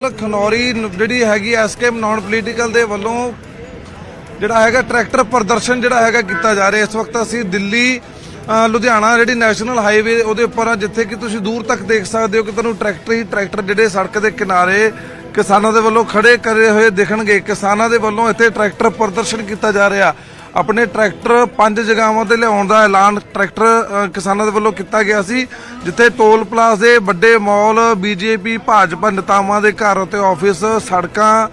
ਖਨੌਰੀ ਜਿਹੜੀ ਹੈਗੀ SKM non political ਦੇ ਵੱਲੋਂ ਜਿਹੜਾ ਹੈਗਾ ਟਰੈਕਟਰ ਪ੍ਰਦਰਸ਼ਨ ਜਿਹੜਾ ਹੈਗਾ ਕੀਤਾ ਜਾ ਰਿਹਾ। ਇਸ ਵਕਤ ਅਸੀਂ ਦਿੱਲੀ ਲੁਧਿਆਣਾ ਜਿਹੜੀ ਨੈਸ਼ਨਲ ਹਾਈਵੇ ਉਹਦੇ ਉੱਪਰ ਆ, ਜਿੱਥੇ ਕਿ ਤੁਸੀਂ ਦੂਰ ਤੱਕ ਦੇਖ ਸਕਦੇ ਹੋ ਕਿ ਤੁਹਾਨੂੰ ਟਰੈਕਟਰ ਹੀ ਟਰੈਕਟਰ ਜਿਹੜੇ ਸੜਕ ਦੇ ਕਿਨਾਰੇ ਕਿਸਾਨਾਂ ਦੇ ਵੱਲੋਂ ਖੜੇ ਕਰੇ ਹੋਏ ਦਿਖਣਗੇ। ਕਿਸਾਨਾਂ ਦੇ ਵੱਲੋਂ ਇੱਥੇ ਟਰੈਕਟਰ ਪ੍ਰਦਰਸ਼ਨ ਕੀਤਾ ਜਾ ਰਿਹਾ। ਆਪਣੇ ਟਰੈਕਟਰ ਪੰਜ ਜਗ੍ਹਾਵਾਂ ਤੇ ਲਿਆਉਣ ਦਾ ਐਲਾਨ ਟਰੈਕਟਰ ਕਿਸਾਨਾਂ ਦੇ ਵੱਲੋਂ ਕੀਤਾ ਗਿਆ ਸੀ, ਜਿੱਥੇ ਟੋਲ ਪਲਾਜ਼ੇ ਵੱਡੇ ਮਾਲ ਬੀਜੇਪੀ ਭਾਜਪਾ, ਨੇਤਾਵਾਂ ਦੇ ਘਰ ਅਤੇ ਆਫਿਸ, ਸੜਕਾਂ,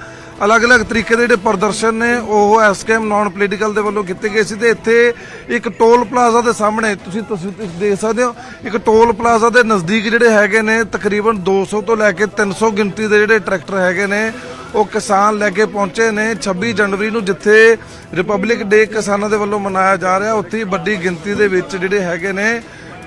ਅਲੱਗ-ਅਲੱਗ ਤਰੀਕੇ ਦੇ ਜਿਹੜੇ ਪ੍ਰਦਰਸ਼ਨ ਨੇ, ਉਹ ਐਸਕੇਐਮ ਨਾਨ ਪੋਲੀਟੀਕਲ ਦੇ ਵੱਲੋਂ ਕੀਤੇ ਗਏ ਸੀ ਤੇ ਇੱਥੇ ਇੱਕ ਟੋਲ ਪਲਾਜ਼ਾ ਦੇ ਸਾਹਮਣੇ, ਤੁਸੀਂ ਤਸਵੀਰ ਦੇਖ ਸਕਦੇ ਹੋ, ਇੱਕ ਟੋਲ ਪਲਾਜ਼ਾ ਦੇ ਨਜ਼ਦੀਕ ਜਿਹੜੇ ਹੈਗੇ ਨੇ, ਤਕਰੀਬਨ 200 ਤੋਂ ਲੈ ਕੇ 300 ਗਿਣਤੀ ਦੇ ਜਿਹੜੇ ਟਰੈਕਟਰ ਹੈਗੇ ਨੇ ਉਹ ਕਿਸਾਨ ਲੈ ਕੇ ਪਹੁੰਚੇ ਨੇ 26 ਜਨਵਰੀ ਨੂੰ, ਜਿੱਥੇ ਰਿਪਬਲਿਕ ਡੇ ਕਿਸਾਨਾਂ ਦੇ ਵੱਲੋਂ ਮਨਾਇਆ ਜਾ ਰਿਹਾ। ਉੱਥੇ ਵੱਡੀ ਗਿਣਤੀ ਦੇ ਵਿੱਚ ਜਿਹੜੇ ਹੈਗੇ ਨੇ,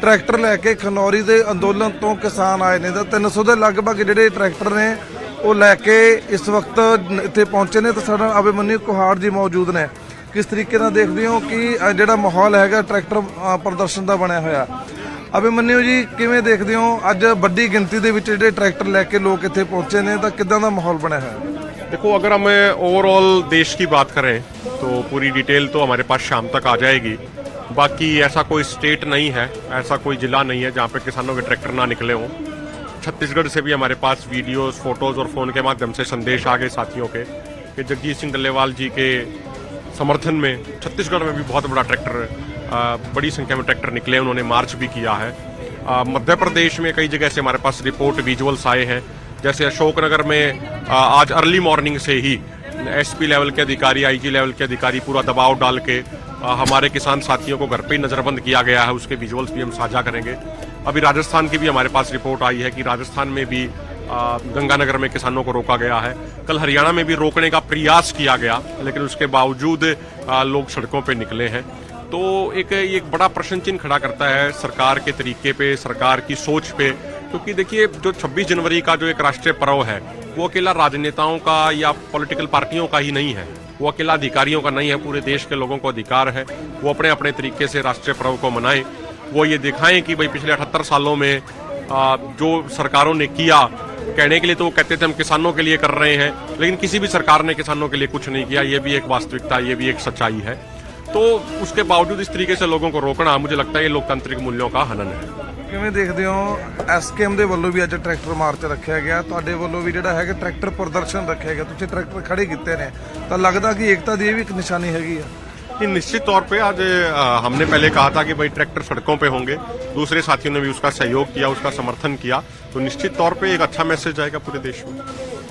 ਟਰੈਕਟਰ ਲੈ ਕੇ ਖਨੌਰੀ ਦੇ ਅੰਦੋਲਨ ਤੋਂ ਕਿਸਾਨ ਆਏ ਨੇ। ਤਾਂ 300 ਦੇ ਲਗਭਗ ਜਿਹੜੇ ਟਰੈਕਟਰ ਨੇ, ਉਹ ਲੈ ਕੇ ਇਸ ਵਕਤ ਇੱਥੇ ਪਹੁੰਚੇ ਨੇ। ਤਾਂ ਸਾਡਾ ਅਭਿਮਨਿਊ ਕੁਹਾੜ ਜੀ ਮੌਜੂਦ ਨੇ। ਕਿਸ ਤਰੀਕੇ ਨਾਲ ਦੇਖਦੇ ਹੋ ਕਿ ਜਿਹੜਾ ਮਾਹੌਲ ਹੈਗਾ, ਟਰੈਕਟਰ ਪ੍ਰਦਰਸ਼ਨ ਦਾ ਬਣਿਆ ਹੋਇਆ? ਅਭਿਮਨਿਊ ਜੀ, ਕਿਵੇਂ ਦੇਖਦੇ ਹੋ? ਅੱਜ ਵੱਡੀ ਗਿਣਤੀ ਦੇ ਵਿੱਚ ਜਿਹੜੇ ਟਰੈਕਟਰ ਲੈ ਕੇ ਲੋਕ ਇੱਥੇ ਪਹੁੰਚੇ ਨੇ, ਤਾਂ ਕਿੱਦਾਂ ਦਾ ਮਾਹੌਲ ਬਣਿਆ ਹੋਇਆ? देखो, अगर हमें ओवरऑल देश की बात करें तो पूरी डिटेल तो हमारे पास शाम तक आ जाएगी। बाकी ऐसा कोई स्टेट नहीं है, ऐसा कोई जिला नहीं है जहाँ पे किसानों के ट्रैक्टर ना निकले हों। छत्तीसगढ़ से भी हमारे पास वीडियोस फ़ोटोज़ और फ़ोन के माध्यम से संदेश आ गए साथियों के कि जगजीत सिंह डल्लेवाल जी के समर्थन में छत्तीसगढ़ में भी बहुत बड़ा ट्रैक्टर बड़ी संख्या में ट्रैक्टर निकले, उन्होंने मार्च भी किया है। मध्य प्रदेश में कई जगह से हमारे पास रिपोर्ट विजुअल्स आए हैं। जैसे अशोकनगर में आज अर्ली मॉर्निंग से ही एसपी लेवल के अधिकारी आईजी लेवल के अधिकारी पूरा दबाव डाल के हमारे किसान साथियों को घर पे ही नजरबंद किया गया है। उसके विजुअल्स भी हम साझा करेंगे। अभी राजस्थान की भी हमारे पास रिपोर्ट आई है कि राजस्थान में भी गंगानगर में किसानों को रोका गया है। कल हरियाणा में भी रोकने का प्रयास किया गया, लेकिन उसके बावजूद लोग सड़कों पर निकले हैं। तो एक एक बड़ा प्रश्न चिन्ह खड़ा करता है सरकार के तरीके पे, सरकार की सोच पे। क्योंकि देखिए, जो 26 जनवरी का जो एक राष्ट्रीय पर्व है, वो अकेला राजनेताओं का या पॉलिटिकल पार्टियों का ही नहीं है। वो अकेला अधिकारियों का नहीं है, पूरे देश के लोगों को अधिकार है। वो अपने अपने तरीके से राष्ट्रीय पर्व को मनाएँ। वो ये दिखाएँ कि भाई पिछले अठहत्तर सालों में जो सरकारों ने किया, कहने के लिए तो वो कहते थे हम किसानों के लिए कर रहे हैं, लेकिन किसी भी सरकार ने किसानों के लिए कुछ नहीं किया। ये भी एक वास्तविकता, ये भी एक सच्चाई है। तो उसके बावजूद इस तरीके से लोगों को रोकना मुझे लगता है ये लोकतांत्रिक मूल्यों का हनन है ਕਿਵੇਂ ਦੇਖਦੇ ਹੋ ਐਸਕੇਐਮ ਦੇ ਵੱਲੋਂ ਵੀ ਅੱਜ ਟਰੈਕਟਰ ਮਾਰਚ ਰੱਖਿਆ ਗਿਆ ਤੁਹਾਡੇ ਵੱਲੋਂ ਵੀ ਜਿਹੜਾ ਹੈਗਾ ਟਰੈਕਟਰ ਪ੍ਰਦਰਸ਼ਨ ਰੱਖਿਆ ਗਿਆ ਤੁਸੀਂ ਟਰੈਕਟਰ ਖੜੇ ਕੀਤੇ ਨੇ ਤਾਂ ਲੱਗਦਾ ਕਿ ਏਕਤਾ ਦੀ ਇਹ ਵੀ ਇੱਕ ਨਿਸ਼ਾਨੀ ਹੈਗੀ ਆ ये निश्चित तौर पे आज अ, हमने पहले कहा था कि भाई ट्रैक्टर सड़कों पे होंगे दूसरे साथियों ने भी उसका सहयोग किया उसका समर्थन किया तो निश्चित तौर पे एक अच्छा मैसेज आएगा पूरे देश में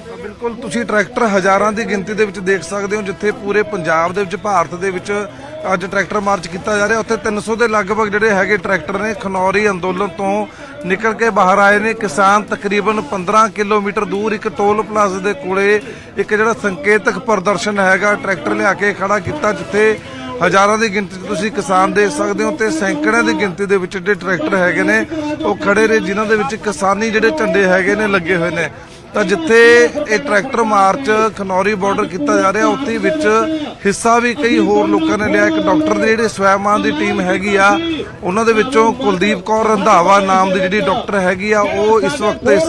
ਤਾਂ ਬਿਲਕੁਲ ਤੁਸੀਂ ਟਰੈਕਟਰ ਹਜ਼ਾਰਾਂ ਦੀ ਗਿਣਤੀ ਦੇ ਵਿੱਚ ਦੇਖ ਸਕਦੇ ਹੋ ਜਿੱਥੇ ਪੂਰੇ ਪੰਜਾਬ ਦੇ ਵਿੱਚ ਭਾਰਤ ਦੇ ਵਿੱਚ ਅੱਜ ਟਰੈਕਟਰ ਮਾਰਚ ਕੀਤਾ ਜਾ ਰਿਹਾ। ਉੱਥੇ 300 ਦੇ ਲਗਭਗ ਜਿਹੜੇ ਹੈਗੇ ਟਰੈਕਟਰ ਨੇ ਖਨੌਰੀ ਅੰਦੋਲਨ ਤੋਂ ਨਿਕਲ ਕੇ ਬਾਹਰ ਆਏ ਨੇ। ਕਿਸਾਨ ਤਕਰੀਬਨ 15 ਕਿਲੋਮੀਟਰ ਦੂਰ ਇੱਕ ਟੋਲ ਪਲਾਜ਼ਾ ਦੇ ਕੋਲੇ ਇੱਕ ਜਿਹੜਾ ਸੰਕੇਤਕ ਪ੍ਰਦਰਸ਼ਨ ਹੈਗਾ, ਟਰੈਕਟਰ ਲਿਆ ਕੇ ਖੜਾ ਕੀਤਾ, ਜਿੱਥੇ ਹਜ਼ਾਰਾਂ ਦੀ ਗਿਣਤੀ 'ਚ ਤੁਸੀਂ ਕਿਸਾਨ ਦੇਖ ਸਕਦੇ ਹੋ ਤੇ ਸੈਂਕੜਿਆਂ ਦੀ ਗਿਣਤੀ ਦੇ ਵਿੱਚ ਜਿਹੜੇ ਟਰੈਕਟਰ ਹੈਗੇ ਨੇ, ਉਹ ਖੜੇ ਨੇ, ਜਿਨ੍ਹਾਂ ਦੇ ਵਿੱਚ ਕਿਸਾਨੀ ਜਿਹੜੇ ਝੰਡੇ ਹੈਗੇ ਨੇ ਲੱਗੇ ਹੋਏ ਨੇ। ਤਾਂ ਜਿੱਥੇ ਇਹ ਟਰੈਕਟਰ ਮਾਰਚ ਖਨੌਰੀ ਬਾਰਡਰ ਕੀਤਾ ਜਾ ਰਿਹਾ, ਉੱਥੇ ਵਿੱਚ ਹਿੱਸਾ ਵੀ ਕਈ ਹੋਰ ਲੋਕਾਂ ਨੇ ਲਿਆ। ਇੱਕ ਡਾਕਟਰ ਦੀ ਜਿਹੜੀ ਸਵੈਮਾਨ ਦੀ ਟੀਮ ਹੈਗੀ ਆ, ਉਹਨਾਂ ਦੇ ਵਿੱਚੋਂ ਕੁਲਦੀਪ ਕੌਰ ਰੰਧਾਵਾ ਨਾਮ ਦੀ ਜਿਹੜੀ ਡਾਕਟਰ ਹੈਗੀ ਆ, ਉਹ ਇਸ ਵਕਤ ਇਸ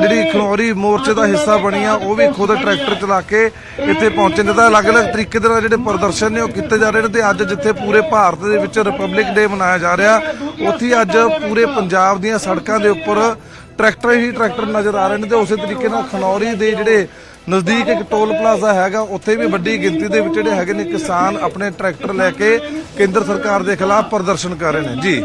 ਜਿਹੜੀ ਖਨੌਰੀ ਮੋਰਚੇ ਦਾ ਹਿੱਸਾ ਬਣੀ ਆ, ਉਹ ਵੀ ਖੁਦ ਟਰੈਕਟਰ ਚਲਾ ਕੇ ਇੱਥੇ ਪਹੁੰਚੇ ਨੇ। ਤਾਂ ਅਲੱਗ-ਅਲੱਗ ਤਰੀਕੇ ਦੇ ਨਾਲ ਜਿਹੜੇ ਪ੍ਰਦਰਸ਼ਨ ਨੇ ਉਹ ਕੀਤੇ ਜਾ ਰਹੇ ਨੇ ਤੇ ਅੱਜ ਜਿੱਥੇ ਪੂਰੇ ਭਾਰਤ ਦੇ ਵਿੱਚ ਰਿਪਬਲਿਕ ਡੇ ਮਨਾਇਆ ਜਾ ਰਿਹਾ, ਉੱਥੇ ਅੱਜ ਪੂਰੇ ਪੰਜਾਬ ਦੀਆਂ ਸੜਕਾਂ ਦੇ ਉੱਪਰ ਟਰੈਕਟਰ ਹੀ ਟਰੈਕਟਰ ਨਜ਼ਰ ਆ ਰਹੇ ਨੇ ਤੇ ਉਸੇ ਤਰੀਕੇ ਨਾਲ ਖਨੌਰੀ ਦੇ ਜਿਹੜੇ ਨਜ਼ਦੀਕ ਇੱਕ ਟੋਲ ਪਲਾਜ਼ਾ ਹੈਗਾ ਉੱਥੇ ਵੀ ਵੱਡੀ ਗਿਣਤੀ ਦੇ ਵਿੱਚ ਜਿਹੜੇ ਹੈਗੇ ਨੇ ਕਿਸਾਨ ਆਪਣੇ ਟਰੈਕਟਰ ਲੈ ਕੇ ਕੇਂਦਰ ਸਰਕਾਰ ਦੇ ਖਿਲਾਫ ਪ੍ਰਦਰਸ਼ਨ ਕਰ ਰਹੇ ਨੇ ਜੀ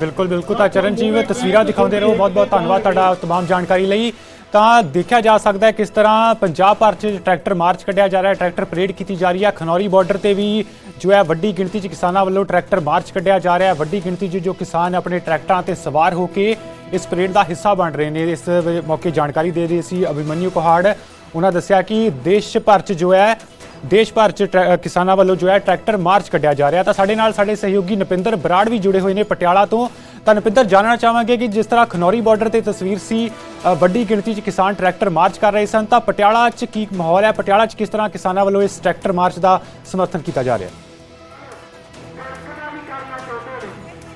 ਬਿਲਕੁਲ ਬਿਲਕੁਲ ਤਾਂ ਚਰਨਜੀਤ ਤਸਵੀਰਾਂ ਦਿਖਾਉਂਦੇ ਰਹੋ ਬਹੁਤ ਬਹੁਤ ਧੰਨਵਾਦ ਤੁਹਾਡਾ तमाम ਜਾਣਕਾਰੀ ਲਈ ਤਾਂ ਦੇਖਿਆ ਜਾ ਸਕਦਾ ਹੈ ਕਿਸ ਤਰ੍ਹਾਂ ਪੰਜਾਬ ਭਰ 'ਚ ਟਰੈਕਟਰ ਮਾਰਚ ਕੱਢਿਆ ਜਾ ਰਿਹਾ ਹੈ ਟਰੈਕਟਰ ਪਰੇਡ ਕੀਤੀ ਜਾ ਰਹੀ ਹੈ ਖਨੌਰੀ ਬਾਰਡਰ ਤੇ ਵੀ ਜੋ ਹੈ ਵੱਡੀ ਗਿਣਤੀ 'ਚ ਕਿਸਾਨਾਂ ਵੱਲੋਂ ਟਰੈਕਟਰ ਮਾਰਚ ਕੱਢਿਆ ਜਾ ਰਿਹਾ ਹੈ ਵੱਡੀ ਗਿਣਤੀ 'ਚ ਜੋ ਕਿਸਾਨ ਆਪਣੇ ਟਰੈਕਟਰਾਂ ਤੇ ਸਵਾਰ ਹੋ ਕੇ ਇਸ ਪਰੇਡ ਦਾ ਹਿੱਸਾ ਬਣ ਰਹੇ ਨੇ। ਇਸ ਮੌਕੇ ਜਾਣਕਾਰੀ ਦੇ ਰਹੀ ਸੀ ਅਭਿਮਨਿਊ ਪਹਾੜ। ਉਹਨਾਂ ਦੱਸਿਆ ਕਿ ਦੇਸ਼ ਭਰ 'ਚ ਜੋ ਹੈ, ਦੇਸ਼ ਭਰ ਚ ਟਰੈ- ਕਿਸਾਨਾਂ ਵੱਲੋਂ ਜੋ ਹੈ ਟਰੈਕਟਰ ਮਾਰਚ ਕੱਢਿਆ ਜਾ ਰਿਹਾ। ਤਾਂ ਸਾਡੇ ਨਾਲ ਸਾਡੇ ਸਹਿਯੋਗੀ ਨਪਿੰਦਰ ਬਰਾੜ ਵੀ ਜੁੜੇ ਹੋਏ ਨੇ ਪਟਿਆਲਾ ਤੋਂ। ਤਾਂ ਨਪਿੰਦਰ ਜਾਣਨਾ ਚਾਹਾਂਗੇ ਕਿ ਜਿਸ ਤਰ੍ਹਾਂ ਖਨੌਰੀ ਬਾਰਡਰ ਤੇ ਤਸਵੀਰ ਸੀ ਵੱਡੀ ਗਿਣਤੀ 'ਚ ਕਿਸਾਨ ਟਰੈਕਟਰ ਮਾਰਚ ਕਰ ਰਹੇ ਸਨ, ਤਾਂ ਪਟਿਆਲਾ 'ਚ ਕੀ ਮਾਹੌਲ ਹੈ, ਪਟਿਆਲਾ 'ਚ ਕਿਸ ਤਰ੍ਹਾਂ ਕਿਸਾਨਾਂ ਵੱਲੋਂ ਇਸ ਟਰੈਕਟਰ ਮਾਰਚ ਦਾ ਸਮਰਥਨ ਕੀਤਾ ਜਾ ਰਿਹਾ ਹੈ?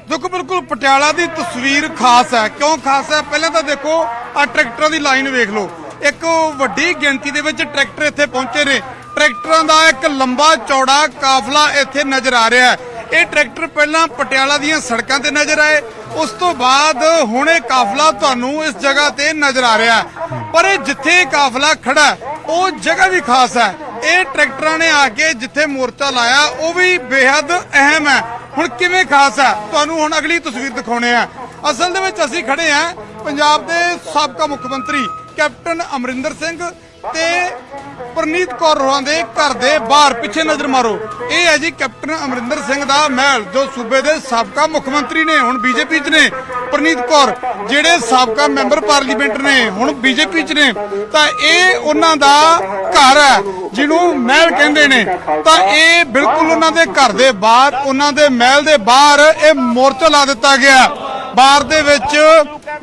ਦੇਖੋ ਬਿਲਕੁਲ ਪਟਿਆਲਾ ਦੀ ਤਸਵੀਰ ਖਾਸ ਹੈ। ਕਿਉਂ ਖਾਸ ਹੈ? ਪਹਿਲਾਂ ਤਾਂ ਦੇਖੋ ਆ ਟਰੈਕਟਰਾਂ ਦੀ ਲਾਈਨ ਵੇਖ ਲਓ। ਇੱਕ ਵੱਡੀ ਗਿਣਤੀ ਦੇ ਵਿੱਚ ਟਰੈਕਟਰ ਇੱਥੇ ਪਹੁੰਚੇ ਨੇ। ਟਰੈਕਟਰਾਂ ਦਾ ਇੱਕ ਲੰਬਾ ਚੌੜਾ ਕਾਫਲਾ ਇੱਥੇ ਨਜ਼ਰ ਆ ਰਿਹਾ ਹੈ। ਇਹ ਟਰੈਕਟਰ ਪਹਿਲਾਂ ਪਟਿਆਲਾ ਦੀਆਂ ਸੜਕਾਂ ਤੇ ਨਜ਼ਰ ਆਏ। ਉਸ ਤੋਂ ਬਾਅਦ ਹੁਣ ਇਹ ਕਾਫਲਾ ਤੁਹਾਨੂੰ ਇਸ ਜਗ੍ਹਾ ਤੇ ਨਜ਼ਰ ਆ ਰਿਹਾ ਹੈ। ਪਰ ਇਹ ਜਿੱਥੇ ਕਾਫਲਾ ਖੜਾ ਉਹ ਜਗ੍ਹਾ ਵੀ ਖਾਸ ਹੈ। ਇਹ ਟਰੈਕਟਰਾਂ ਨੇ ਆ ਕੇ ਜਿੱਥੇ ਮੋਰਚਾ ਲਾਇਆ, ਉਹ ਵੀ ਬੇहद ਅਹਿਮ ਹੈ। ਹੁਣ ਕਿਵੇਂ ਖਾਸ ਹੈ? ਤੁਹਾਨੂੰ ਹੁਣ ਅਗਲੀ ਤਸਵੀਰ ਦਿਖਾਉਣੇ ਆ। ਅਸਲ ਦੇ ਵਿੱਚ ਅਸੀਂ ਖੜੇ ਆ ਪੰਜਾਬ ਦੇ ਸਾਬਕਾ ਮੁੱਖ ਮੰਤਰੀ ਕੈਪਟਨ ਅਮਰਿੰਦਰ ਸਿੰਘ ਤੇ ਪ੍ਰਨੀਤ ਕੌਰ ਹੋਰਾਂ ਦੇ ਘਰ ਦੇ ਬਾਹਰ ਪਿੱਛੇ ਨਜ਼ਰ ਮਾਰੋ। ਇਹ ਹੈ ਜੀ ਕੈਪਟਨ ਅਮਰਿੰਦਰ ਸਿੰਘ ਦਾ ਮਹਿਲ, ਜੋ ਸੂਬੇ ਦੇ ਸਾਬਕਾ ਮੁੱਖ ਮੰਤਰੀ ਨੇ, ਹੁਣ ਬੀਜੇਪੀ 'ਚ ਨੇ। ਪ੍ਰਨੀਤ ਕੌਰ, ਜਿਹੜੇ ਸਾਬਕਾ ਮੈਂਬਰ ਪਾਰਲੀਮੈਂਟ ਨੇ, ਹੁਣ ਬੀਜੇਪੀ 'ਚ ਨੇ। ਤਾਂ ਇਹ ਉਹਨਾਂ ਦਾ ਘਰ ਹੈ, ਜਿਹਨੂੰ ਮਹਿਲ ਕਹਿੰਦੇ ਨੇ। ਤਾਂ ਇਹ ਬਿਲਕੁਲ ਉਹਨਾਂ ਦੇ ਘਰ ਦੇ ਬਾਹਰ, ਉਹਨਾਂ ਦੇ ਮਹਿਲ ਦੇ ਬਾਹਰ ਇਹ ਮੋਰਚਾ ਲਾ ਦਿੱਤਾ ਗਿਆ। ਬਾਹਰ ਦੇ ਵਿੱਚ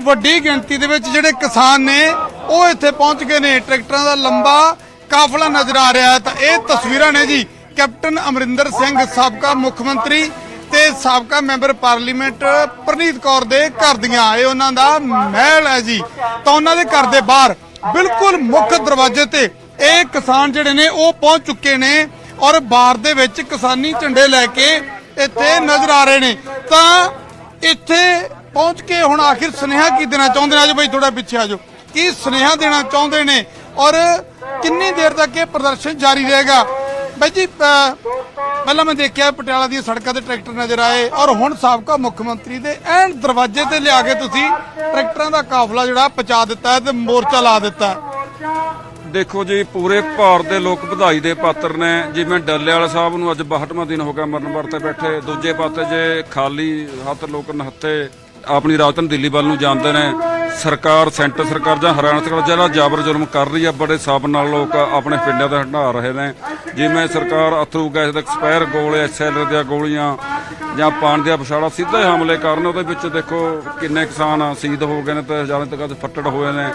ਵੱਡੀ ਗਿਣਤੀ ਦੇ ਵਿੱਚ ਜਿਹੜੇ ਕਿਸਾਨ ਨੇ ਉਹ ਇੱਥੇ ਪਹੁੰਚ ਗਏ ਨੇ। ਟਰੈਕਟਰਾਂ ਦਾ ਲੰਬਾ ਕਾਫਲਾ ਨਜ਼ਰ ਆ ਰਿਹਾ ਹੈ। ਤਾਂ ਇਹ ਤਸਵੀਰਾਂ ਨੇ ਜੀ ਕੈਪਟਨ ਅਮਰਿੰਦਰ ਸਿੰਘ, ਸਾਬਕਾ ਮੁੱਖ ਮੰਤਰੀ ਤੇ ਸਾਬਕਾ ਮੈਂਬਰ ਪਾਰਲੀਮੈਂਟ ਪ੍ਰਨੀਤ ਕੌਰ ਦੇ ਘਰ ਦੀਆਂ। ਇਹ ਉਹਨਾਂ ਦਾ ਮਹਿਲ ਹੈ ਜੀ। ਤਾਂ ਉਹਨਾਂ ਦੇ ਘਰ ਦੇ ਬਾਹਰ ਬਿਲਕੁਲ ਮੁੱਖ ਦਰਵਾਜ਼ੇ ਤੇ ਇਹ ਕਿਸਾਨ ਜਿਹੜੇ ਨੇ, ਉਹ ਪਹੁੰਚ ਚੁੱਕੇ ਨੇ ਔਰ ਬਾਰ ਦੇ ਵਿੱਚ ਕਿਸਾਨੀ ਝੰਡੇ ਲੈ ਕੇ ਇੱਥੇ ਨਜ਼ਰ ਆ ਰਹੇ ਨੇ। ਤਾਂ ਇੱਥੇ ਪਹੁੰਚ ਕੇ ਹੁਣ ਆਖਿਰ ਸੁਨੇਹਾ ਕੀ ਦੇਣਾ ਚਾਹੁੰਦੇ ਨੇ? ਆਜੋ ਭਾਈ ਥੋੜਾ ਪਿੱਛੇ ਆਜੋ। ਕੀ ਸੁਨੇਹਾ ਦੇਣਾ ਚਾਹੁੰਦੇ ਨੇ ਔਰ ਕਿੰਨੀ ਦੇਰ ਤੱਕ ਇਹ ਪ੍ਰਦਰਸ਼ਨ ਜਾਰੀ ਰਹੇਗਾ? ਬਾਈ ਜੀ ਪਹਿਲਾਂ ਮੈਂ ਦੇਖਿਆ ਪਟਿਆਲਾ ਦੀਆਂ ਸੜਕਾਂ ਤੇ ਟਰੈਕਟਰ ਨਜ਼ਰ ਆਏ ਔਰ ਹੁਣ ਸਾਬਕਾ ਮੁੱਖ ਮੰਤਰੀ ਦੇ ਐਨ ਦਰਵਾਜ਼ੇ ਤੇ ਲਿਆ ਕੇ ਤੁਸੀਂ ਟਰੈਕਟਰਾਂ ਦਾ ਕਾਫਲਾ ਜਿਹੜਾ ਪਹੁੰਚਾ ਦਿੱਤਾ ਤੇ ਮੋਰਚਾ ਲਾ ਦਿੱਤਾ ਦੇਖੋ ਜੀ, ਪੂਰੇ ਭਾਰਤ ਦੇ ਲੋਕ ਵਧਾਈ ਦੇ ਪਾਤਰ ਨੇ। ਜਿਵੇਂ ਡੱਲੇ ਵਾਲਾ ਸਾਹਿਬ ਨੂੰ ਅੱਜ 62ਵਾਂ ਦਿਨ ਹੋ ਗਿਆ ਮਰਨ ਵਰਤੇ ਬੈਠੇ। ਦੂਜੇ ਪਾਸੇ ਜੇ ਖਾਲੀ ਹੱਥ ਲੋਕ ਨਹੱਤੇ ਆਪਣੀ ਰਾਜਧਾਨੀ ਦਿੱਲੀ ਵੱਲ ਨੂੰ ਜਾਂਦੇ ਨੇ ਸਰਕਾਰ, ਸੈਂਟਰ ਸਰਕਾਰ ਜਾਂ ਹਰਿਆਣਾ ਸਰਕਾਰ ਜਿਹੜਾ ਜਾਬਰ ਜ਼ੁਲਮ ਕਰ ਰਹੀ ਆ, ਬੜੇ ਸਾਬ ਨਾਲ ਲੋਕ ਆਪਣੇ ਪਿੰਡਾਂ ਤੇ ਹੰਢਾ ਰਹੇ ਨੇ। ਜਿਵੇਂ ਸਰਕਾਰ ਅਥਰੂ ਗੈਸ ਦਾ ਐਕਸਪਾਇਰ ਗੋਲੇ ਐਸਐਲ ਦੀਆਂ ਗੋਲੀਆਂ ਜਾਂ ਪਾਣ ਦੀਆਂ ਪਛਾੜਾ ਸਿੱਧੇ ਹਮਲੇ ਕਰਨ, ਉਹਦੇ ਵਿੱਚ ਦੇਖੋ ਕਿੰਨੇ ਕਿਸਾਨ ਸ਼ਹੀਦ ਹੋ ਗਏ ਨੇ ਤੇ ਹਜ਼ਾਰਾਂ ਤੱਕ ਫੱਟੜ ਹੋਏ ਨੇ।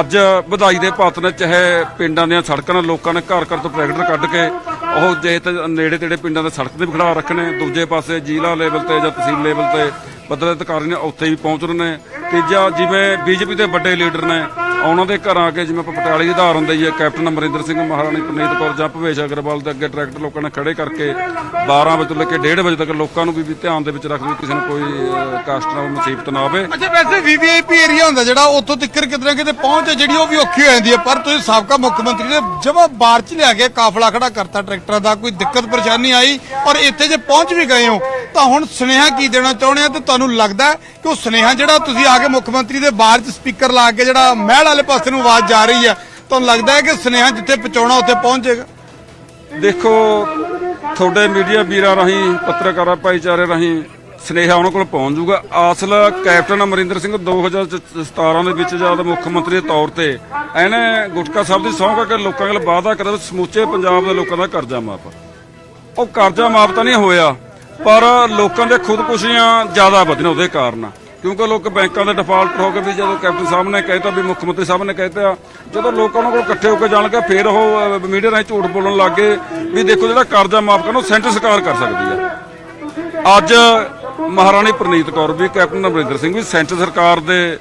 ਅੱਜ ਵਧਾਈ ਦੇ ਪਾਤ ਨੇ, ਚਾਹੇ ਪਿੰਡਾਂ ਦੀਆਂ ਸੜਕਾਂ ਨਾਲ ਲੋਕਾਂ ਨੇ ਘਰ ਘਰ ਤੋਂ ਟਰੈਕਟਰ ਕੱਢ ਕੇ ਉਹ ਜੇ ਤੇ ਨੇੜੇ ਤੇੜੇ ਪਿੰਡਾਂ ਦੇ ਸੜਕ ਤੇ ਵੀ ਖੜਾ ਰੱਖਣੇ, ਦੂਜੇ ਪਾਸੇ ਜ਼ਿਲ੍ਹਾ ਲੈਵਲ ਤੇ ਜਾਂ ਤਹਿਸੀਲ ਲੈਵਲ ਤੇ ਪੱਧਰ ਅਧਿਕਾਰੀ ਨੇ ਉੱਥੇ ਵੀ ਪਹੁੰਚ ਰਹੇ ਨੇ। ਤੀਜਾ, ਜਿਵੇਂ ਬੀਜੇਪੀ ਦੇ ਵੱਡੇ ਲੀਡਰ ਨੇ ਉਹਨਾਂ ਦੇ ਘਰਾਂ ਆ ਜਿਵੇਂ ਆਪਾਂ ਪਟਿਆਲੇ ਦੀ ਉਦਾਹਰਨ ਦਈਏ ਕੈਪਟਨ ਅਮਰਿੰਦਰ ਸਿੰਘ ਮਹਾਰਾਣੀ ਪ੍ਰਨੀਤ ਕੌਰ ਜਾਂ ਭਵੇਸ਼ ਅਗਰਵਾਲ ਦੇ ਅੱਗੇ ਟਰੈਕਟਰ ਲੋਕਾਂ ਨੇ ਖੜੇ ਕਰਕੇ 12 ਵਜੇ ਤੋਂ ਲੈ ਕੇ 1:30 ਵਜੇ ਤੱਕ ਲੋਕਾਂ ਨੂੰ ਵੀ ਧਿਆਨ ਦੇ ਵਿੱਚ ਰੱਖਦੇ ਵੀ ਕਿਸੇ ਨੂੰ ਕੋਈ ਅਹ, ਨਾ ਮੁਸੀਬਤ ਨਾ ਆਵੇ। ਅੱਛਾ ਵੈਸੇ ਵੀਵੀਆਈਪੀ ਏਰੀਆ ਹੁੰਦਾ ਜਿਹੜਾ ਉੱਥੋਂ ਤੱਕਰ ਕਿਤੇ ਨਾ ਕਿਤੇ ਪਹੁੰਚ ਹੈ ਜਿਹੜੀ ਉਹ ਵੀ ਔਖੀ ਹੋ ਜਾਂਦੀ ਹੈ। ਪਰ ਤੁਸੀਂ ਸਾਬਕਾ ਮੁੱਖ ਮੰਤਰੀ ਨੇ ਜਮਾ ਬਾਹਰ ਚ ਲਿਆ ਕੇ ਕਾਫਲਾ ਖੜਾ ਕਰਤਾ ਟਰੈਕਟਰਾਂ ਦਾ ਕੋਈ ਦਿੱਕਤ ਪਰੇਸ਼ਾਨੀ ਆਈ? ਔਰ ਇੱਥੇ ਜੇ ਪਹੁੰਚ ਵੀ ਗਏ ਹੋ ਤਾਂ ਹੁਣ ਸੁਨੇਹਾ ਕੀ ਦੇਣਾ ਚਾਹੁੰਦੇ ਆ? ਤੇ ਤੁਹਾਨੂੰ ਲੱਗਦਾ ਕਿ ਉਹ ਸੁਨੇਹਾ ਜਿਹੜਾ ਤੁਸੀਂ ਆ ਕੇ ਮੁੱਖ ਮੰਤਰੀ ਦੇ ਬਾਹਰ ਚ ਸਪੀਕਰ ਲਾ ਕੇ ਜਿਹੜਾ ਮਹਿਲ ਵਾਲੇ ਪਾਸੇ ਨੂੰ ਆਵਾਜ਼ ਜਾ ਰਹੀ ਹੈ, ਤੁਹਾਨੂੰ ਲੱਗਦਾ ਹੈ ਕਿ ਸੁਨੇਹਾ ਜਿੱਥੇ ਪਹੁੰਚਾਉਣਾ ਉੱਥੇ ਪਹੁੰਚ ਪਹੁੰਚੇਗਾ ਦੇਖੋ, ਤੁਹਾਡੇ ਮੀਡੀਆ ਵੀਰਾਂ ਰਾਹੀਂ, ਪੱਤਰਕਾਰਾਂ ਭਾਈਚਾਰੇ ਰਾਹੀਂ ਸਨੇਹਾ ਉਹਨਾਂ ਕੋਲ ਪਹੁੰਚ ਜਾਊਗਾ। ਅਸਲ ਕੈਪਟਨ ਅਮਰਿੰਦਰ ਸਿੰਘ 2017 ਦੇ ਵਿੱਚ ਜਦ ਮੁੱਖ ਮੰਤਰੀ ਦੇ ਤੌਰ ਤੇ ਇਹਨੇ ਗੁਟਕਾ ਸਾਹਿਬ ਦੀ ਸਹੁੰ ਕਰਕੇ ਲੋਕਾਂ ਨਾਲ ਵਾਅਦਾ ਕਰਿਆ ਸਮੁੱਚੇ ਪੰਜਾਬ ਦੇ ਲੋਕਾਂ ਦਾ ਕਰਜ਼ਾ ਮਾਫ। ਉਹ ਕਰਜ਼ਾ ਮਾਫ ਤਾਂ ਨਹੀਂ ਹੋਇਆ। ਪਰ ਲੋਕਾਂ ਦੇ ਖੁਦਕੁਸ਼ੀਆਂ ਜ਼ਿਆਦਾ ਵਧੀਆਂ ਉਹਦੇ ਕਾਰਨ। ਕਿਉਂਕਿ ਲੋਕ ਬੈਂਕਾਂ ਦੇ ਡਿਫਾਲਟਰ ਹੋ ਕੇ ਵੀ ਜਦੋਂ ਕੈਪਟਨ ਸਾਹਿਬ ਨੇ ਕਹਿਤਾ ਵੀ ਮੁੱਖ ਮੰਤਰੀ ਸਾਹਿਬ ਨੇ ਕਹਿਤਾ, ਜਦੋਂ ਲੋਕ ਉਹਨਾਂ ਕੋਲ ਇਕੱਠੇ ਹੋ ਕੇ ਜਾਣਗੇ ਫਿਰ ਉਹ ਮੀਡੀਆ ਰਾਹੀਂ ਝੂਠ ਬੋਲਣ ਲੱਗ ਗਏ ਵੀ ਦੇਖੋ ਜਿਹੜਾ ਕਰਜ਼ਾ ਮਾਫ ਕਰਨ ਉਹ ਸੈਂਟਰ ਸਰਕਾਰ ਕਰ ਸਕਦੀ ਹੈ ਅੱਜ ਮਹਾਰਾਣੀ ਪ੍ਰਨੀਤ ਕੌਰ ਵੀ, ਕੈਪਟਨ ਅਮਰਿੰਦਰ ਸਿੰਘ ਵੀ ਸੈਂਟਰ ਸਰਕਾਰ ਦੇ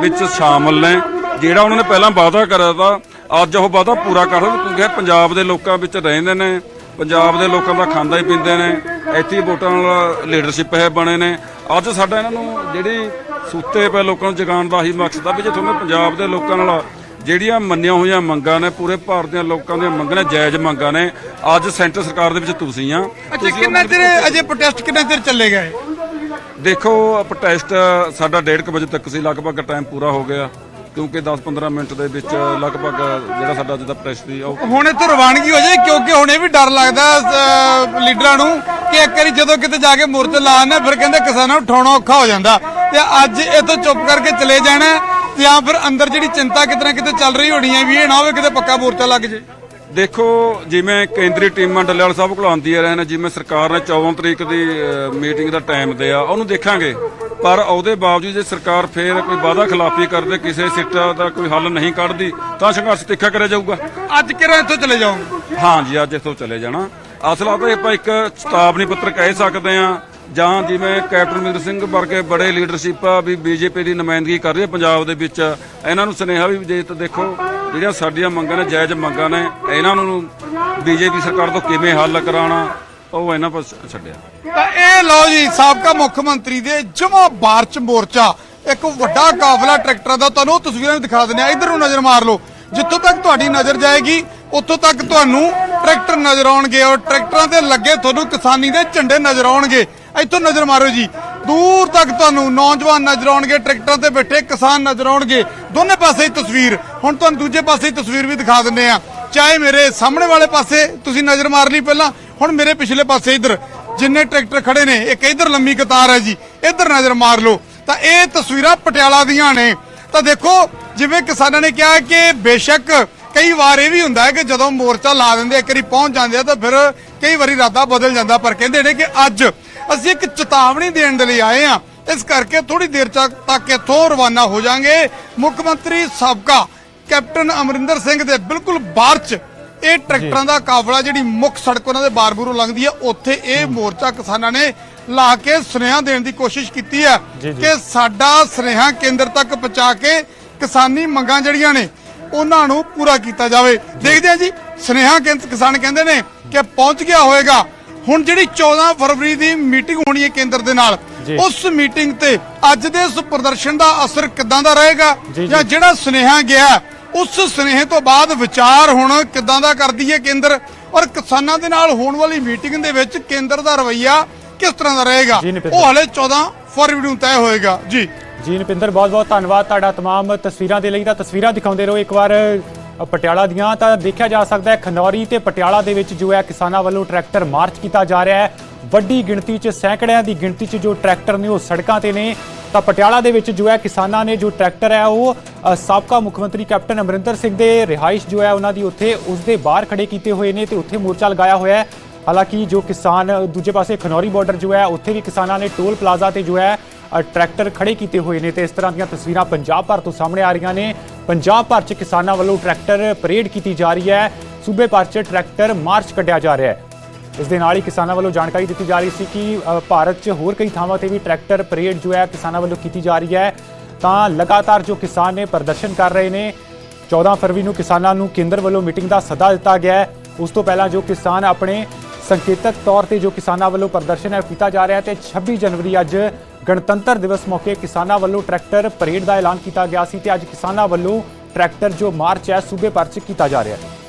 ਵਿੱਚ ਸ਼ਾਮਲ ਨੇ, ਜਿਹੜਾ ਉਹਨਾਂ ਨੇ ਪਹਿਲਾਂ ਵਾਅਦਾ ਕਰਿਆ ਤਾਂ, ਅੱਜ ਉਹ ਵਾਅਦਾ ਪੂਰਾ ਕਰ ਰਹੇ ਕਿਉਂਕਿ ਪੰਜਾਬ ਦੇ ਲੋਕਾਂ ਵਿੱਚ ਰਹਿੰਦੇ ਨੇ। ਪੰਜਾਬ ਦੇ ਲੋਕਾਂ ਦਾ ਖਾਂਦਾ ਹੀ ਪੀਂਦੇ ਨੇ ਇੱਥੇ ਵੋਟਾਂ ਨਾਲ ਲੀਡਰਸ਼ਿਪ ਹੈ ਬਣੇ ਨੇ। ਅੱਜ ਸਾਡਾ ਇਹਨਾਂ ਨੂੰ ਜਿਹੜੀ ਸੁੱਤੇ ਪਏ ਲੋਕਾਂ ਨੂੰ ਜਗਾਉਣ ਦਾ ਹੀ ਮਕਸਦ ਆ ਵੀ ਜੇ ਤੁਹਾਨੂੰ ਪੰਜਾਬ ਦੇ ਲੋਕਾਂ ਨਾਲ ਜਿਹੜੀਆਂ ਮੰਨੀਆਂ ਹੋਈਆਂ ਮੰਗਾਂ ਨੇ ਪੂਰੇ ਭਾਰਤ ਦੇ ਲੋਕਾਂ ਦੀਆਂ ਮੰਗਾਂ ਨੇ ਜਾਇਜ਼ ਮੰਗਾਂ ਨੇ ਅੱਜ ਸੈਂਟਰ ਸਰਕਾਰ ਦੇ ਵਿੱਚ ਤੁਸੀਂ ਆ। ਅੱਛਾ ਕਿੰਨਾ ਚਿਰ ਅਜੇ ਪ੍ਰੋਟੈਸਟ ਕਿੰਨਾ ਚਿਰ ਚੱਲੇਗਾ ਦੇਖੋ ਪ੍ਰੋਟੈਸਟ ਸਾਡਾ 1:30 ਵਜੇ ਤੱਕ ਸੀ ਲਗਭਗ ਟਾਈਮ ਪੂਰਾ ਹੋ ਗਿਆ। ਕਿਉਂਕਿ 10-15 ਮਿੰਟ ਦੇ ਵਿੱਚ ਲਗਭਗ ਜਿਹੜਾ ਸਾਡਾ ਅੱਜ ਦਾ ਪ੍ਰੋਟੈਸਟ ਸੀ ਉਹ ਹੁਣ ਇੱਥੋਂ ਰਵਾਨਗੀ ਹੋ ਜਾਏ ਕਿਉਂਕਿ ਹੁਣ ਇਹ ਵੀ ਡਰ ਲੱਗਦਾ ਅਹ, ਲੀਡਰਾਂ ਨੂੰ ਕਿ ਇੱਕ ਵਾਰੀ ਜਦੋਂ ਕਿਤੇ ਜਾ ਕੇ ਮੋਰਚਾ ਲਾਣਾ ਫਿਰ ਕਹਿੰਦੇ ਕਿਸਾਨਾਂ ਨੂੰ ਉਠਾਉਣਾ ਔਖਾ ਹੋ ਜਾਂਦਾ। ਤੇ ਅੱਜ ਇੱਥੋਂ ਚੁੱਪ ਕਰਕੇ ਚਲੇ ਜਾਣਾ ਤੇ ਜਾਂ ਫਿਰ ਅੰਦਰ ਜਿਹੜੀ ਚਿੰਤਾ ਕਿਤੇ ਨਾ ਕਿਤੇ ਚੱਲ ਰਹੀ ਹੋਣੀ ਹੈ ਵੀ ਇਹ ਨਾ ਹੋਵੇ ਕਿਤੇ ਪੱਕਾ ਮੋਰਚਾ ਲੱਗ ਜੇ ਦੇਖੋ ਜਿਵੇਂ ਕੇਂਦਰੀ ਟੀਮਾਂ ਡੱਲੇਵਾਲ ਸਾਹਿਬ ਕੋਲ ਆਉਂਦੀਆਂ ਰਹੇ ਨੇ ਜਿਵੇਂ ਸਰਕਾਰ ਨੇ 14 ਤਰੀਕ ਦੀ ਮੀਟਿੰਗ ਦਾ ਟਾਈਮ ਦਿਆ ਉਹਨੂੰ ਦੇਖਾਂਗੇ। ਪਰ ਉਹਦੇ ਬਾਵਜੂਦ ਜੇ ਸਰਕਾਰ ਫੇਰ ਕੋਈ ਵਾਅਦਾ ਖਿਲਾਫੀ ਕਰਦੇ ਕਿਸੇ ਸਿੱਟ ਦਾ ਕੋਈ ਹੱਲ ਨਹੀਂ ਕੱਢਦੀ ਤਾਂ ਸੰਘਰਸ਼ ਤਿੱਖਾ ਕਰਿਆ ਜਾਊਗਾ। ਅੱਜ ਕਿਹੜਾ ਇੱਥੋਂ ਚਲੇ ਜਾਓਗੇ ਹਾਂ ਜੀ ਅੱਜ ਇੱਥੋਂ ਚਲੇ ਜਾਣਾ। ਅਸਲ ਤਾਂ ਆਪਾਂ ਇੱਕ ਚੇਤਾਵਨੀ ਪੱਤਰ ਕਹਿ ਸਕਦੇ ਆ ਜਾਂ ਜਿਵੇਂ ਕੈਪਟਨ ਅਮਰਿੰਦਰ ਸਿੰਘ ਵਰਗੇ ਬੜੇ ਲੀਡਰਸ਼ਿਪ ਆ ਵੀ ਬੀਜੇਪੀ ਦੀ ਨੁਮਾਇੰਦਗੀ ਕਰ ਰਹੀ ਹੈ ਪੰਜਾਬ ਦੇ ਵਿੱਚ। ਇਹਨਾਂ ਨੂੰ ਸੁਨੇਹਾ ਵੀ ਜੇ ਤਾਂ ਦੇਖੋ ਜਿਹੜੀਆਂ ਸਾਡੀਆਂ ਮੰਗਾਂ ਨੇ ਜਾਇਜ਼ ਮੰਗਾਂ ਨੇ ਇਹਨਾਂ ਨੂੰ ਬੀਜੇਪੀ ਸਰਕਾਰ ਤੋਂ ਕਿਵੇਂ ਹੱਲ ਕਰਾਉਣਾ? ਉਹ ਇਹਨਾਂ ਪਰ ਛੱਡਿਆ। ਤਾਂ ਇਹ ਲਓ ਜੀ, ਸਾਬਕਾ ਮੁੱਖ ਮੰਤਰੀ ਦੇ ਜਮਾ ਬਾਰਚ ਮੋਰਚਾ। ਇੱਕ ਵੱਡਾ ਕਾਫਲਾ ਟਰੈਕਟਰਾਂ ਦਾ ਤੁਹਾਨੂੰ ਤਸਵੀਰਾਂ ਵੀ ਦਿਖਾ ਦਿੰਦੇ ਆ ਇਧਰ ਨਜ਼ਰ ਮਾਰ ਲਓ। ਜਿੱਥੋਂ ਤੱਕ ਤੁਹਾਡੀ ਨਜ਼ਰ ਜਾਏਗੀ, ਉੱਥੋਂ ਤੱਕ ਤੁਹਾਨੂੰ ਟਰੈਕਟਰ ਨਜ਼ਰ ਆਉਣਗੇ ਔਰ ਟਰੈਕਟਰਾਂ ਤੇ ਲੱਗੇ ਤੁਹਾਨੂੰ ਕਿਸਾਨੀ ਦੇ ਝੰਡੇ ਨਜ਼ਰ ਆਉਣਗੇ। ਇੱਥੋਂ ਨਜ਼ਰ ਮਾਰੋ ਜੀ। ਦੂਰ ਤੱਕ ਤੁਹਾਨੂੰ ਨੌਜਵਾਨ ਨਜ਼ਰ ਆਉਣਗੇ, ਟਰੈਕਟਰਾਂ ਤੇ ਬੈਠੇ ਕਿਸਾਨ ਨਜ਼ਰ ਆਉਣਗੇ। ਦੋਨੇ ਪਾਸੇ ਹੀ ਤਸਵੀਰ। ਹੁਣ ਤੁਹਾਨੂੰ ਦੂਜੇ ਪਾਸੇ ਹੀ ਤਸਵੀਰ ਵੀ ਦਿਖਾ ਦਿੰਦੇ ਆ ਚਾਹੇ ਮੇਰੇ ਸਾਹਮਣੇ ਵਾਲੇ ਪਾਸੇ ਤੁਸੀਂ ਨਜ਼ਰ ਮਾਰ ਲਈ ਪਹਿਲਾਂ ਹੁਣ ਮੇਰੇ ਪਿਛਲੇ ਪਾਸੇ ਇਧਰ ਜਿੰਨੇ ਟਰੈਕਟਰ ਖੜੇ ਨੇ, ਇੱਕ ਇਧਰ ਲੰਮੀ ਕਤਾਰ ਹੈ ਜੀ, ਇਧਰ ਨਜ਼ਰ ਮਾਰ ਲਓ। ਤਾਂ ਇਹ ਤਸਵੀਰਾਂ ਪਟਿਆਲਾ ਦੀਆਂ ਨੇ। ਤਾਂ ਦੇਖੋ, ਜਿਵੇਂ ਕਿਸਾਨਾਂ ਨੇ ਕਿਹਾ ਕਿ ਬੇਸ਼ੱਕ ਕਈ ਵਾਰ ਇਹ ਵੀ ਹੁੰਦਾ ਹੈ ਕਿ ਜਦੋਂ ਮੋਰਚਾ ਲਾ ਦਿੰਦੇ ਇੱਕ ਵਾਰੀ ਪਹੁੰਚ ਜਾਂਦੇ ਆ, ਤਾਂ ਫਿਰ ਕਈ ਵਾਰੀ ਇਰਾਦਾ ਬਦਲ ਜਾਂਦਾ। ਪਰ ਕਹਿੰਦੇ ਨੇ ਕਿ ਅੱਜ ਅਸੀਂ ਇੱਕ ਚੇਤਾਵਨੀ ਦੇਣ ਦੇ ਲਈ ਆਏ ਆ ਇਸ ਕਰਕੇ ਥੋੜੀ ਦੇਰ ਤੱਕ ਇੱਥੋਂ ਰਵਾਨਾ ਹੋ ਜਾਾਂਗੇ। ਮੁੱਖ ਮੰਤਰੀ ਸਾਬਕਾ ਕੈਪਟਨ ਅਮਰਿੰਦਰ ਸਿੰਘ ਦੇ ਬਿਲਕੁਲ ਬਾਹਰ ਚ ਇਹ ਟਰੈਕਟਰਾਂ ਦਾ ਕਾਫਲਾ ਜਿਹੜੀ ਮੁੱਖ ਸੜਕ ਉਹਨਾਂ ਦੇ ਬਾਰਬੂਰੋਂ ਲੰਘਦੀ ਹੈ ਉੱਥੇ ਇਹ ਮੋਰਚਾ ਕਿਸਾਨਾਂ ਨੇ ਲਾ ਕੇ ਸੁਨੇਹਾ ਦੇਣ ਦੀ ਕੋਸ਼ਿਸ਼ ਕੀਤੀ ਹੈ। ਕਿ ਸਾਡਾ ਸੁਨੇਹਾ ਕੇਂਦਰ ਤੱਕ ਪਹੁੰਚਾ ਕੇ ਕਿਸਾਨੀ ਮੰਗਾਂ ਜਿਹੜੀਆਂ ਨੇ ਉਹਨਾਂ ਨੂੰ ਪੂਰਾ ਕੀਤਾ ਜਾਵੇ ਦੇਖਦੇ ਹਾਂ ਜੀ ਸੁਨੇਹਾ ਕੇਂਦਰ ਕਿਸਾਨ ਕਹਿੰਦੇ ਨੇ ਕਿ ਪਹੁੰਚ ਗਿਆ ਹੋਵੇਗਾ ਹੁਣ ਜਿਹੜੀ 14 ਫਰਵਰੀ ਦੀ ਮੀਟਿੰਗ ਹੋਣੀ ਹੈ ਕੇਂਦਰ ਦੇ ਨਾਲ। ਉਸ ਮੀਟਿੰਗ ਤੇ ਅੱਜ ਦੇ ਇਸ ਪ੍ਰਦਰਸ਼ਨ ਦਾ ਅਸਰ ਕਿੱਦਾਂ ਦਾ ਰਹੇਗਾ। ਜਾਂ ਜਿਹੜਾ ਸੁਨੇਹਾ ਗਿਆ ਉਸ ਸੁਨੇਹੇ ਤੋਂ ਬਾਅਦ ਵਿਚਾਰ ਹੁਣ ਕਿੱਦਾਂ ਦਾ ਕਰਦੀ ਹੈ ਕੇਂਦਰ ਔਰ ਕਿਸਾਨਾਂ ਦੇ ਨਾਲ ਹੋਣ ਵਾਲੀ ਮੀਟਿੰਗ ਦੇ ਵਿੱਚ ਕੇਂਦਰ ਦਾ ਰਵੱਈਆ ਕਿਸ ਤਰ੍ਹਾਂ ਦਾ ਰਹੇਗਾ ਜੀ, ਨਿਪਿੰਦਰ। ਉਹ ਹਲੇ 14 ਫਰਵਰੀ ਨੂੰ ਤੈਅ ਹੋਏਗਾ ਜੀ ਜੀ ਨਪਿੰਦਰ ਬਹੁਤ ਬਹੁਤ ਧੰਨਵਾਦ ਤੁਹਾਡਾ तमाम ਤਸਵੀਰਾਂ ਦੇ ਲਈ ਤਾਂ ਤਸਵੀਰਾਂ ਦਿਖਾਉਂਦੇ ਰਹੋ ਇੱਕ ਵਾਰ ਅ, ਪਟਿਆਲਾ ਦੀਆਂ ਤਾਂ ਦੇਖਿਆ ਜਾ ਸਕਦਾ ਹੈ ਖਨੌਰੀ ਤੇ ਪਟਿਆਲਾ ਦੇ ਵਿੱਚ ਜੋ ਹੈ ਕਿਸਾਨਾਂ ਵੱਲੋਂ ਟਰੈਕਟਰ ਮਾਰਚ ਕੀਤਾ ਜਾ ਰਿਹਾ ਹੈ ਵੱਡੀ ਗਿਣਤੀ 'ਚ ਸੈਂਕੜਿਆਂ ਦੀ ਗਿਣਤੀ 'ਚ ਜੋ ਟਰੈਕਟਰ ਨੇ ਉਹ ਸੜਕਾਂ ਤੇ ਨੇ ਤਾਂ ਪਟਿਆਲਾ ਦੇ ਵਿੱਚ ਜੋ ਹੈ ਕਿਸਾਨਾਂ ਨੇ ਜੋ ਟਰੈਕਟਰ ਹੈ ਉਹ ਸਾਬਕਾ ਮੁੱਖ ਮੰਤਰੀ ਕੈਪਟਨ ਅਮਰਿੰਦਰ ਸਿੰਘ ਦੇ ਰਿਹਾਇਸ਼ ਜੋ ਹੈ ਉਹਨਾਂ ਦੀ ਉੱਥੇ ਉਸ ਦੇ ਬਾਹਰ ਖੜੇ ਕੀਤੇ ਹੋਏ ਨੇ ਤੇ ਉੱਥੇ ਮੋਰਚਾ ਲਗਾਇਆ ਹੋਇਆ ਹੈ। ਹਾਲਾਂਕਿ ਜੋ ਕਿਸਾਨ ਦੂਜੇ ਪਾਸੇ ਖਨੌਰੀ ਬਾਰਡਰ ਜੋ ਹੈ, ਉੱਥੇ ਵੀ ਕਿਸਾਨਾਂ ਨੇ ਟੋਲ ਪਲਾਜ਼ਾ ਤੇ ਜੋ ਹੈ ਟਰੈਕਟਰ ਖੜੇ ਕੀਤੇ ਹੋਏ ਨੇ ਤੇ ਇਸ ਤਰ੍ਹਾਂ ਦੀਆਂ ਤਸਵੀਰਾਂ ਪੰਜਾਬ ਭਰ ਤੋਂ ਸਾਹਮਣੇ ਆ ਰਹੀਆਂ ਨੇ। ਪੰਜਾਬ ਭਰ 'ਚ ਕਿਸਾਨਾਂ ਵੱਲੋਂ ਟਰੈਕਟਰ ਪਰੇਡ ਕੀਤੀ ਜਾ ਰਹੀ ਹੈ। ਸੂਬੇ ਭਰ 'ਚ ਟਰੈਕਟਰ ਮਾਰਚ ਕੱਢਿਆ ਜਾ ਰਿਹਾ ਹੈ। ਇਸ ਦੇ ਨਾਲ ਹੀ ਕਿਸਾਨਾਂ ਵੱਲੋਂ ਜਾਣਕਾਰੀ ਦਿੱਤੀ ਜਾ ਰਹੀ ਸੀ ਕਿ ਭਾਰਤ 'ਚ ਹੋਰ ਕਈ ਥਾਵਾਂ ਤੇ ਵੀ ਟਰੈਕਟਰ ਪਰੇਡ ਜੋ ਹੈ ਕਿਸਾਨਾਂ ਵੱਲੋਂ ਕੀਤੀ ਜਾ ਰਹੀ ਹੈ। ਤਾਂ ਲਗਾਤਾਰ ਜੋ ਕਿਸਾਨ ਨੇ ਪ੍ਰਦਰਸ਼ਨ ਕਰ ਰਹੇ ਨੇ 14 ਫਰਵਰੀ ਨੂੰ ਕਿਸਾਨਾਂ ਨੂੰ ਕੇਂਦਰ ਵੱਲੋਂ ਮੀਟਿੰਗ ਦਾ ਸੱਦਾ ਦਿੱਤਾ ਗਿਆ ਹੈ। ਉਸ ਤੋਂ ਪਹਿਲਾਂ ਜੋ ਕਿਸਾਨ ਆਪਣੇ ਸੰਕੇਤਕ ਤੌਰ ਤੇ ਜੋ ਕਿਸਾਨਾਂ ਵੱਲੋਂ ਪ੍ਰਦਰਸ਼ਨ ਹੈ ਉਹ ਕੀਤਾ ਜਾ ਰਿਹਾ ਹੈ ਤੇ 26 ਜਨਵਰੀ ਅੱਜ ਗਣਤੰਤਰ ਦਿਵਸ ਮੌਕੇ ਕਿਸਾਨਾਂ ਵੱਲੋਂ ਟਰੈਕਟਰ ਪਰੇਡ ਦਾ ਐਲਾਨ ਕੀਤਾ ਗਿਆ ਸੀ ਤੇ ਅੱਜ ਕਿਸਾਨਾਂ ਵੱਲੋਂ ਟਰੈਕਟਰ ਜੋ ਮਾਰਚ ਹੈ, ਸੂਬੇ ਭਰ 'ਚ ਕੀਤਾ ਜਾ ਰਿਹਾ ਹੈ।